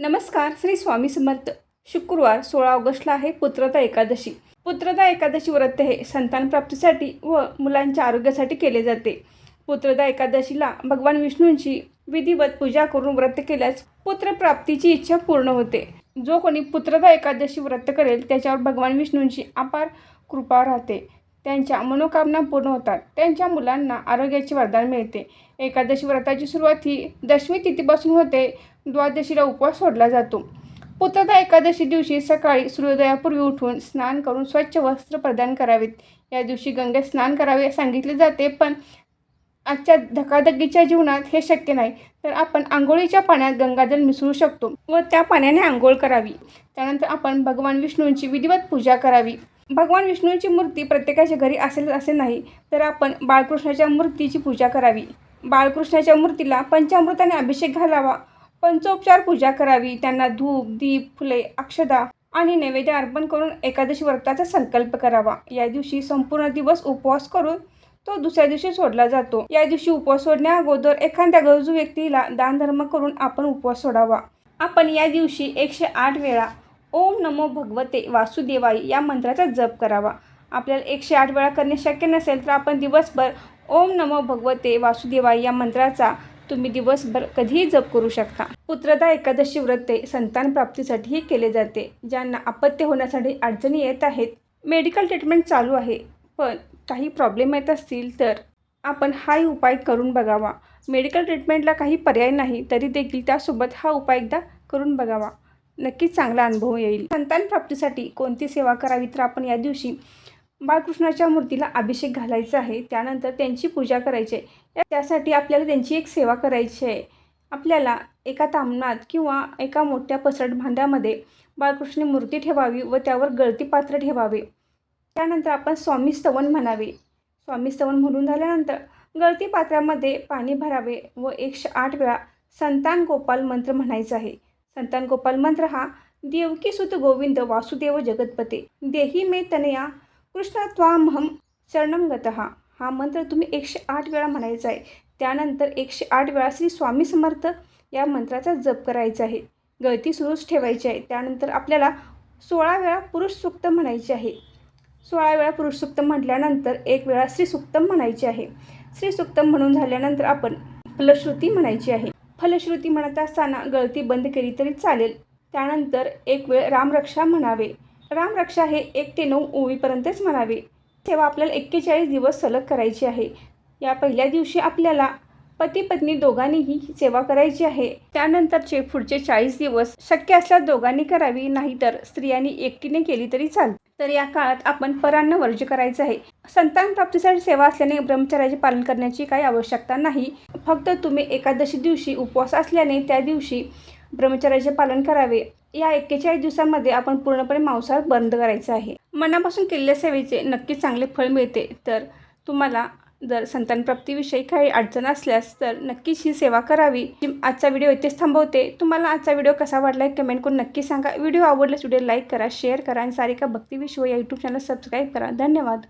नमस्कार श्री स्वामी समर्थ. शुक्रवार सोळा ऑगस्टला आहे पुत्रदा एकादशी. पुत्रदा एकादशी व्रत हे संतान प्राप्तीसाठी व मुलांच्या आरोग्यासाठी केले जाते. पुत्रदा एकादशीला भगवान विष्णूंची विधिवत पूजा करून व्रत केल्यास पुत्रप्राप्तीची इच्छा पूर्ण होते. जो कोणी पुत्रदा एकादशी व्रत करेल त्याच्यावर भगवान विष्णूंची अपार कृपा राहते. त्यांच्या मनोकामना पूर्ण होतात. त्यांच्या मुलांना आरोग्याचे वरदान मिळते. एकादशी व्रताची सुरुवात ही दशमी तिथीपासून होते. द्वादशीला उपवास सोडला जातो. पुत्रता एकादशी दिवशी सकाळी सूर्योदयापूर्वी उठून स्नान करून स्वच्छ वस्त्र प्रदान करावेत. या दिवशी गंगेत स्नान करावे सांगितले जाते पण आजच्या धकाधकीच्या जीवनात हे शक्य नाही. तर आपण आंघोळीच्या पाण्यात गंगाजल मिसळू शकतो व त्या पाण्याने आंघोळ करावी. त्यानंतर आपण भगवान विष्णूंची विधिवत पूजा करावी. भगवान विष्णूंची मूर्ती प्रत्येकाच्या घरी असेल असे नाही तर आपण बाळकृष्णाच्या मूर्तीची पूजा करावी. बाळकृष्णाच्या मूर्तीला पंचामृताने अभिषेक घालावा. पंचोपचार पूजा करावी. त्यांना धूप दीप फुले अक्षदा आणि नैवेद्य अर्पण करून एकादशी व्रताचा संकल्प करावा. या दिवशी संपूर्ण दिवस उपवास करून तो दुसऱ्या दिवशी सोडला जातो. या दिवशी उपवास सोडण्या अगोदर एखाद्या गरजू व्यक्तीला दानधर्म करून आपण उपवास सोडावा. आपण या दिवशी एकशे आठ वेळा ओम नमो भगवते वासुदेवाय या मंत्राचा जप करावा. आपल्याला एकशे आठ वेळा करणे शक्य नसेल तर आपण दिवसभर ओम नमो भगवते वासुदेवाय या मंत्राचा तुम्ही दिवसभर कधीही जप करू शकता. पुत्रदा एकादशी व्रते संतान प्राप्तीसाठीही केले जाते ज्यांना अपत्य होण्यासाठी अडचणी येत आहेत. मेडिकल ट्रीटमेंट चालू आहे पण काही प्रॉब्लेम येत असतील तर आपण हाही उपाय करून बघावा. मेडिकल ट्रीटमेंटला काही पर्याय नाही तरी देखील त्यासोबत हा उपाय एकदा करून बघावा. नक्कीच चांगला अनुभव येईल. संतान प्राप्तीसाठी कोणती सेवा करावी तर आपण या दिवशी बाळकृष्णाच्या मूर्तीला अभिषेक घालायचा आहे. त्यानंतर त्यांची पूजा करायची आहे. त्यासाठी आपल्याला त्यांची एक सेवा करायची आहे. आपल्याला एका तामणात किंवा एका मोठ्या पसरट भांड्यामध्ये बाळकृष्ण मूर्ती ठेवावी व त्यावर गळती पात्र ठेवावे. त्यानंतर आपण स्वामी स्तवन म्हणावे. स्वामी स्तवन म्हणून झाल्यानंतर गळती पात्रामध्ये पाणी भरावे व एकशे आठ वेळा संतान गोपाल मंत्र म्हणायचा आहे. संतान गोपाल मंत्र हा देवकी सुत गोविंद वासुदेव जगतपते देही मे तनया कृष्ण त्वामहम शरणम हा मंत्र तुम्ही एकशे आठ वेळा म्हणायचा आहे. त्यानंतर एकशे आठ वेळा श्री स्वामी समर्थ या मंत्राचा जप करायचा आहे. गळती सुरूच ठेवायची आहे. त्यानंतर आपल्याला सोळा वेळा पुरुष सुक्त म्हणायचे आहे. सोळा वेळा पुरुष सुक्त म्हटल्यानंतर एक वेळा श्री सुक्तम म्हणायचे आहे. श्री सुक्तम म्हणून झाल्यानंतर आपण फलश्रुती म्हणायची आहे. फलश्रुती म्हणत असताना गळती बंद केली तरी चालेल. त्यानंतर एक वेळ रामरक्षा म्हणावे. रामरक्षा हे एक ते नऊ ओवीपर्यंतच म्हणावे. तेव्हा आपल्याला एक्केचाळीस दिवस सलग करायची आहे. या पहिल्या दिवशी आपल्याला पती पत्नी दोघांनीही सेवा करायची आहे. त्यानंतरचे पुढचे चाळीस दिवस शक्य असल्यास दोघांनी करावी नाहीतर स्त्रियांनी एकटीने केली तरी चालते तर या काळात आपण परांना वर्ज करायचं आहे. संतान प्राप्तीसाठी सेवा असल्याने ब्रह्मचर्याचे पालन करण्याची काही आवश्यकता नाही. फक्त तुम्ही एकादशी दिवशी उपवास असल्याने त्या दिवशी ब्रह्मचर्याचे पालन करावे. या एक्केचाळीस दिवसामध्ये आपण पूर्णपणे मांसाहार बंद करायचं आहे. मनापासून केलेल्या सेवेचे नक्कीच चांगले फळ मिळते. तर तुम्हाला जर संतानप्राप्तीविषयी काही अडचण असल्यास तर नक्कीच ही सेवा करावी. आजचा व्हिडिओ इथेच थांबवते. तुम्हाला आजचा व्हिडिओ कसा वाटला आहे कमेंट करून नक्की सांगा. व्हिडिओ आवडल्यास व्हिडिओ लाईक करा शेअर करा आणि सारिका भक्ती विश्व या यूट्यूब चॅनल सबस्क्राईब करा. धन्यवाद.